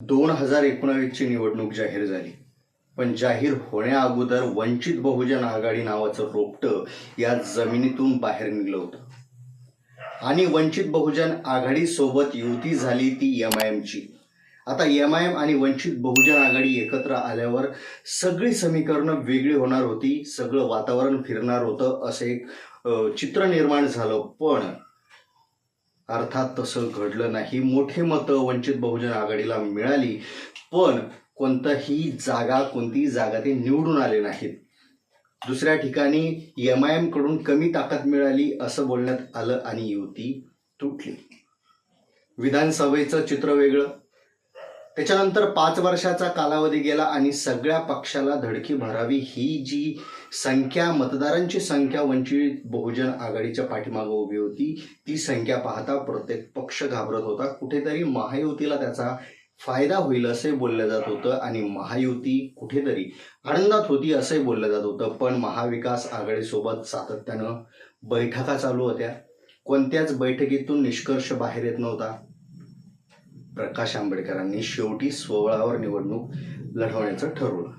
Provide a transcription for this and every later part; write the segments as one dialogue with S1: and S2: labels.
S1: दोन हजार एकोणावीसची निवडणूक जाहीर झाली. पण जाहीर होण्या वंचित बहुजन आघाडी नावाचं रोपटं या जमिनीतून बाहेर निघलं होतं. आणि वंचित बहुजन आघाडी सोबत युती झाली ती एम आय एमची आता एम आय एम आणि वंचित बहुजन आघाडी एकत्र आल्यावर सगळी समीकरणं वेगळी होणार होती सगळं वातावरण फिरणार होतं असं एक चित्र निर्माण झालं. पण अर्थात तसं घडलं नाही. मोठे मतं वंचित बहुजन आघाडीला मिळाली पण कोणताही जागा कोणतीही जागा ते निवडून आले नाहीत. दुसऱ्या ठिकाणी एम आय एमकडून कमी ताकद मिळाली असं बोलण्यात आलं आणि युती तुटली. विधानसभेचं चित्र वेगळं त्याच्यानंतर पाच वर्षाचा कालावधी गेला आणि सगळ्या पक्षाला धडकी भरावी. ही जी संख्या मतदारांची संख्या वंचित बहुजन आघाडीच्या पाठीमागे उभी होती ती संख्या पाहता प्रत्येक पक्ष घाबरत होता. कुठेतरी महायुतीला त्याचा फायदा होईल असे बोललं जात होतं आणि महायुती कुठेतरी आनंदात होती असंही बोललं जात होतं. पण महाविकास आघाडीसोबत सातत्यानं बैठका चालू होत्या. कोणत्याच बैठकीतून निष्कर्ष बाहेर येत नव्हता. प्रकाश आंबेडकरांनी शेवटी सोहळावर निवडणूक लढवण्याचं ठरवलं.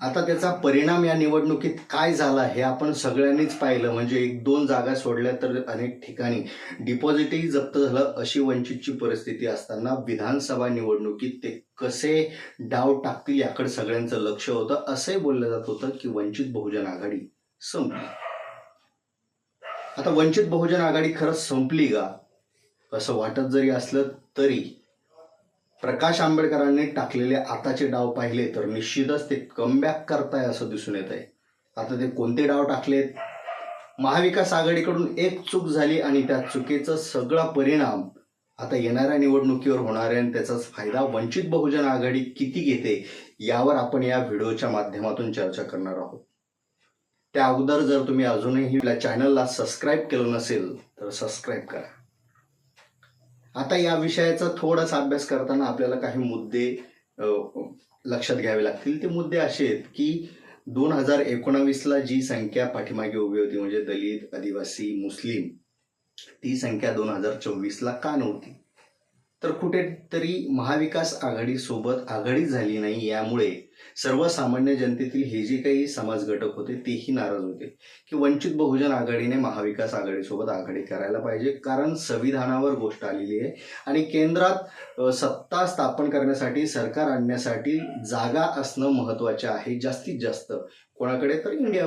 S1: आता त्याचा परिणाम या निवडणुकीत काय झाला हे आपण सगळ्यांनीच पाहिलं. म्हणजे एक दोन जागा सोडल्या तर अनेक ठिकाणी डिपॉझिटही जप्त झालं. अशी वंचितची परिस्थिती असताना विधानसभा निवडणुकीत ते कसे डाव टाकतील याकडे सगळ्यांचं लक्ष होतं. असंही बोललं जात होतं की वंचित बहुजन आघाडी संपली. आता वंचित बहुजन आघाडी खरंच संपली का? असं वाटत जरी असलं तरी प्रकाश आंबेडकरांनी टाकलेले आताचे डाव पाहिले तर निश्चितच ते कमबॅक करताय असं दिसून येत आहे. आता ते कोणते डाव टाकलेत? महाविकास आघाडीकडून एक चूक झाली आणि त्या चुकीचा सगळा परिणाम आता येणाऱ्या निवडणुकीवर होणार आहे आणि त्याचाच फायदा वंचित बहुजन आघाडी किती घेते यावर आपण या व्हिडिओच्या माध्यमातून चर्चा करणार आहोत. त्या अगोदर जर तुम्ही अजूनही आपल्या चॅनलला सबस्क्राईब केलं नसेल तर सबस्क्राईब करा. आता या विषयाचा थोडासा अभ्यास करताना आपल्याला काही मुद्दे लक्षात घ्यावे लागतील. ते मुद्दे असे आहेत की दोन हजार एकोणावीसला जी संख्या पाठीमागे उभी होती म्हणजे दलित आदिवासी मुस्लिम ती संख्या दोन हजार चोवीसला का नव्हती? तर कुठेतरी महाविकास आघाडीसोबत आघाडी झाली नाही यामुळे सर्वसामान्य जनतेतील हे जे काही समाज घटक होते तेही नाराज होते की वंचित बहुजन आघाडीने महाविकास आघाडीसोबत आघाडी करायला पाहिजे. कारण संविधानावर गोष्ट आलेली आहे आणि केंद्रात सत्ता स्थापन करण्यासाठी सरकार आणण्यासाठी जागा असणं महत्त्वाचे आहे जास्तीत जास्त. कोणाकडे? तर इंडिया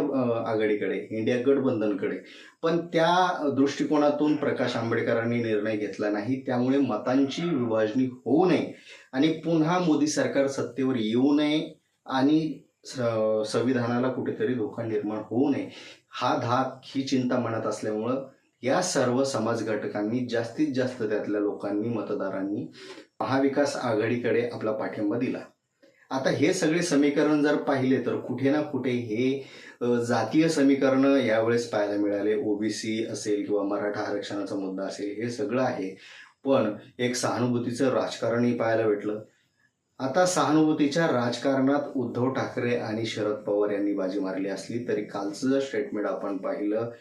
S1: आघाडीकडे इंडिया गठबंधनकडे. पण त्या दृष्टिकोनातून प्रकाश आंबेडकरांनी निर्णय घेतला नाही त्यामुळे मतांची विभाजणी होऊ नये आणि पुन्हा मोदी सरकार सत्तेवर येऊ नये आणि स- संविधानाला कुठेतरी धोका निर्माण होऊ नये हा धाक ही चिंता मनात असल्यामुळं या सर्व समाज घटकांनी जास्तीत जास्त त्यातल्या लोकांनी मतदारांनी महाविकास आघाडीकडे आपला पाठिंबा दिला. आता हे सगळे समीकरण जर पाहिले तर कुठे ना कुठे हे जातीय समीकरण यावेळेस पाहायला मिळाले. ओबीसी असेल किंवा मराठा आरक्षणाचा मुद्दा असेल हे सगळं आहे. पण एक सहानुभूतीचं राजकारणही पाहायला भेटलं. आता सहानुभूतीच्या राजकारणात उद्धव ठाकरे आणि शरद पवार यांनी बाजी मारली असली तरी कालचं जर स्टेटमेंट आपण पाहिलं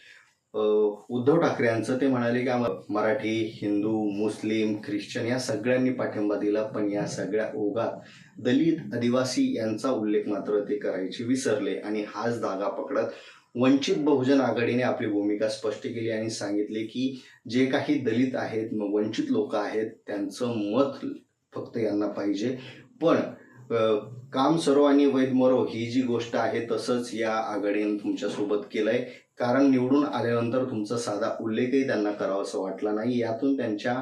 S1: उद्धव ठाकरे यांचं ते म्हणाले की मराठी हिंदू मुस्लिम ख्रिश्चन या सगळ्यांनी पाठिंबा दिला पण या सगळ्या ओघात दलित आदिवासी यांचा उल्लेख मात्र ते करायचे विसरले आणि हाच धागा पकडत वंचित बहुजन आघाडीने आपली भूमिका स्पष्ट केली आणि सांगितले की जे काही दलित आहेत मग वंचित लोक आहेत त्यांचं मत फक्त यांना पाहिजे. पण काम सरो आणि वैद मरो ही जी गोष्ट आहे तसंच या आघाडीनं तुमच्यासोबत केलंय. कारण निवडून आल्यानंतर तुमचा साधा उल्लेखही त्यांना करावासा वाटला नाही. यातून त्यांच्या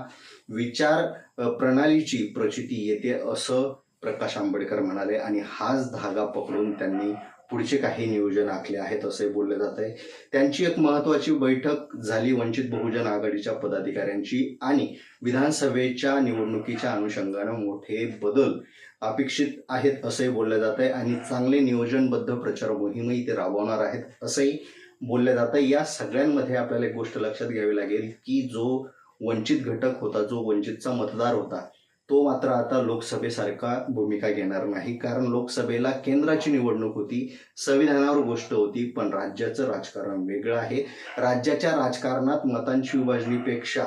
S1: विचार प्रणालीची प्रचिती येते असं प्रकाश आंबेडकर म्हणाले आणि हाच धागा पकडून त्यांनी पुढचे काही नियोजन आखले आहेत असे बोलले जात आहे त्यांची एक महत्वाची बैठक झाली वंचित बहुजन आघाडीच्या पदाधिकाऱ्यांची. आणि विधानसभेच्या निवडणुकीच्या अनुषंगानं मोठे बदल अपेक्षित आहेत असंही बोललं जात आहे आणि चांगले नियोजनबद्ध प्रचार मोहीमही ते राबवणार आहेत असंही बोललं जातं या सगळ्यांमध्ये आपल्याला एक गोष्ट लक्षात घ्यावी लागेल की जो वंचित घटक होता जो वंचितचा मतदार होता तो मात्र आता लोकसभेसारखा भूमिका घेणार नाही. कारण लोकसभेला केंद्राची निवडणूक होती संविधानावर गोष्ट होती पण राज्याचं राजकारण वेगळं आहे. राज्याच्या राजकारणात मतांची विभाजणीपेक्षा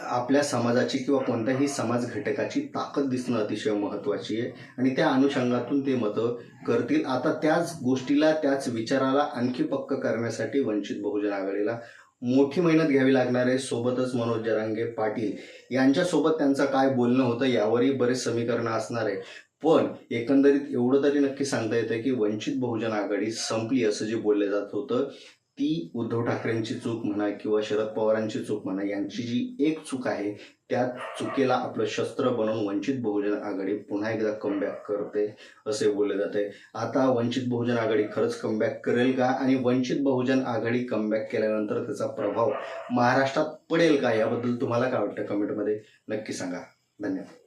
S1: आपल्या समाजाची किंवा कोणत्याही समाज घटकाची ताकद दिसणं अतिशय महत्त्वाची आहे. आणि त्या अनुषंगातून ते मतं करतील. आता त्याच गोष्टीला त्याच विचाराला आणखी पक्क करण्यासाठी वंचित बहुजन आघाडीला मोठी मेहनत घ्यावी लागणार आहे. सोबतच मनोज जरांगे पाटील यांच्यासोबत त्यांचं काय बोलणं होतं यावरही बरेच समीकरणं असणार आहे. पण एकंदरीत एवढं तरी नक्की सांगता येतं की वंचित बहुजन आघाडी संपली असं जे बोललं जात होतं. ती उद्धव ठाकरेंची चूक म्हणा किंवा शरद पवारांची चूक म्हणा यांची जी एक चूक आहे त्या चुकीला आपलं शस्त्र बनवून वंचित बहुजन आघाडी पुन्हा एकदा कमबॅक करते असे बोलले जाते. आता वंचित बहुजन आघाडी खरंच कमबॅक करेल का? आणि वंचित बहुजन आघाडी कमबॅक केल्यानंतर त्याचा प्रभाव महाराष्ट्रात पडेल का? याबद्दल तुम्हाला काय वाटतं? कमेंटमध्ये नक्की सांगा. धन्यवाद.